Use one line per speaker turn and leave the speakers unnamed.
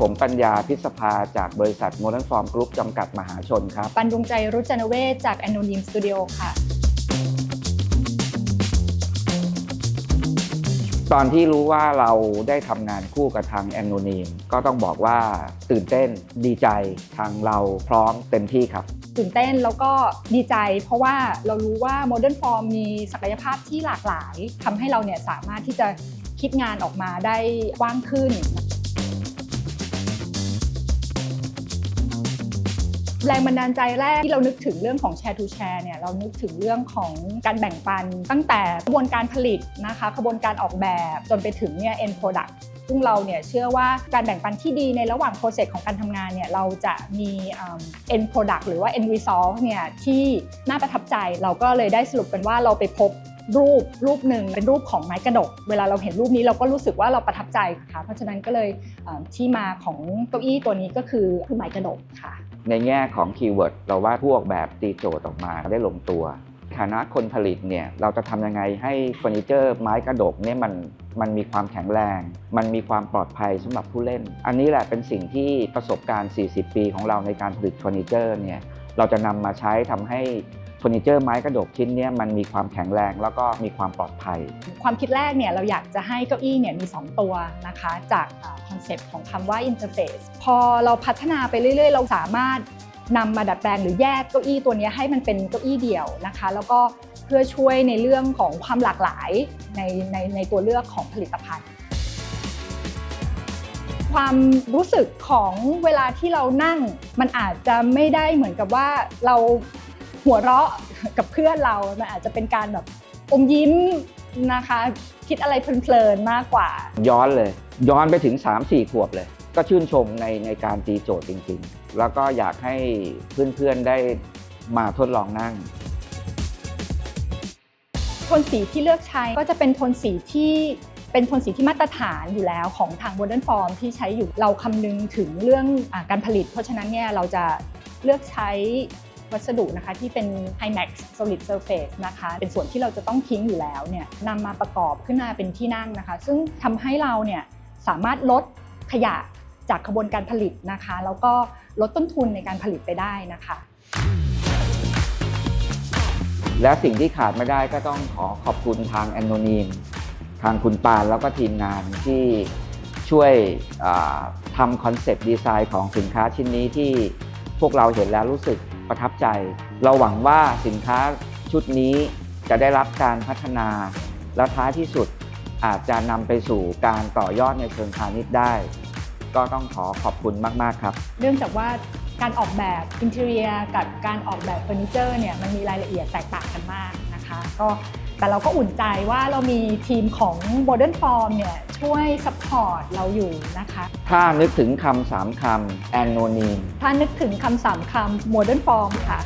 ผมปัญญาพิษภาจากบริษัทโมเดิร์นฟอร์มกรุ๊ปจำกัดมหาชนครับ
ปันดวงใจรุจนเวศจาก Anonym Studio ค่ะ
ตอนที่รู้ว่าเราได้ทำงานคู่กับทางแอนโนนีมก็ต้องบอกว่าตื่นเต้นดีใจทางเราพร้อมเต็มที่ครับ
ตื่นเต้นแล้วก็ดีใจ เพราะว่าเรารู้ว่า Modern Form มีศักยภาพที่หลากหลายทำให้เราเนี่ยสามารถที่จะคิดงานออกมาได้กว้างขึ้น แรงบันดาลใจแรกที่เรานึกถึงเรื่องของ Share to Share เนี่ยเรานึกถึงเรื่องของการแบ่งปัน ตั้งแต่กระบวนการผลิตนะคะกระบวนการออกแบบจนไปถึงเนี่ย end product ซึ่งเราเนี่ยเชื่อว่าการแบ่งปันที่ดีในระหว่าง process ของการทำงานเนี่ยเราจะมี end product หรือว่า end result เนี่ยที่น่าประทับใจเราก็เลยได้สรุปกันว่าเราไปพบรูปรูปหนึ่งเป็นรูปของไม้กระดก เวลาเราเห็นรูปนี้เราก็รู้สึกว่าเราประทับใจค่ะ เพราะฉะนั้นก็เลยที่มาของเก้าอี้ตัวนี้ก็คือคือไม้กระดกค่ะ
ในแง่ของคีย์เวิร์ดเราว่าพวกแบบตีโจทย์ออกมาได้ลงตัวฐานะคนผลิตเนี่ยเราจะทำยังไงให้เฟอร์นิเจอร์ไม้กระดกเนี่ยมันมันมีความแข็งแรง มันมีความปลอดภัยสำหรับผู้เล่น อันนี้แหละเป็นสิ่งที่ประสบการณ์ 40 ปีของเราในการผลิตเฟอร์นิเจอร์เนี่ยเราจะนำมาใช้ทำให้ อร์นิเจอร์ไม้กระดกชิ้นนี้มันมีความแข็งแรงแล้วก็มีความปลอดภัย
ความคิดแรกเนี่ยเราอยากจะให้เก้าอี้เนี่ยมี 2 ตัวนะคะจากคอนเซปต์ของคำว่า interface พอเราพัฒนาไปเรื่อย ๆ เราสามารถนำมาดัดแปลงหรือแยกเก้าอี้ตัวนี้ให้มันเป็นเก้าอี้เดี่ยวนะคะ แล้วก็เพื่อช่วยในเรื่องของความหลากหลายในในในตัวเลือกของผลิตภัณฑ์ ความรู้สึกของเวลาที่เรานั่ง มันอาจจะไม่ได้เหมือนกับว่าเรา หัวเราะกับเพื่อนเรามันอาจจะเป็นการแบบอมยิ้มนะคะ คิดอะไรเพลินๆมากกว่า
ย้อนเลย ย้อนไปถึง 3-4 ขวบเลย ก็ชื่นชมในในการตีโจทย์จริงๆ แล้วก็อยากให้เพื่อนๆได้มาทดลองนั่ง
โทนสีที่เลือกใช้ก็จะเป็นโทนสีที่เป็นโทนสีที่มาตรฐานอยู่แล้วของทาง Modern Form ที่ใช้อยู่เราคำนึงถึงเรื่องอาการผลิต เพราะฉะนั้นเนี่ยเราจะเลือกใช้ วัสดุนะคะที่เป็น IMAX Solid Surface นะคะ เป็นส่วนที่เราจะต้องทิ้งอยู่แล้วเนี่ยนำมาประกอบขึ้นมาเป็นที่นั่งนะคะ ซึ่งทำให้เราเนี่ยสามารถลดขยะจากกระบวนการผลิตนะคะ แล้วก็ลดต้นทุนในการผลิตไปได้นะคะ
และสิ่งที่ขาดไม่ได้ก็ต้องขอขอบคุณทางแอนโนนีมทางคุณปานแล้วก็ทีมงานที่ช่วยทำคอนเซปต์ดีไซน์ของสินค้าชิ้นนี้ที่พวกเราเห็นแล้วรู้สึก ประทับใจ เราหวังว่าสินค้าชุดนี้จะได้รับการพัฒนา และท้ายที่สุดอาจจะนำไปสู่การต่อยอดในเชิงพาณิชย์ได้ ก็ต้องขอขอบคุณมาก ๆ ครับ
เนื่องจากว่าการออกแบบอินเทอรียกับการออกแบบเฟอร์นิเจอร์เนี่ยมันมีรายละเอียดแตกต่างกันมากนะคะ ก็ แต่เราก็อุ่นใจว่าเรามีทีมของ Modern Form เนี่ยช่วยซัพพอร์ตเราอยู่นะคะ
ถ้านึกถึงคำสามคำแอนโนนีม
ถ้านึกถึงคำสามคำ Modern Form ค่ะ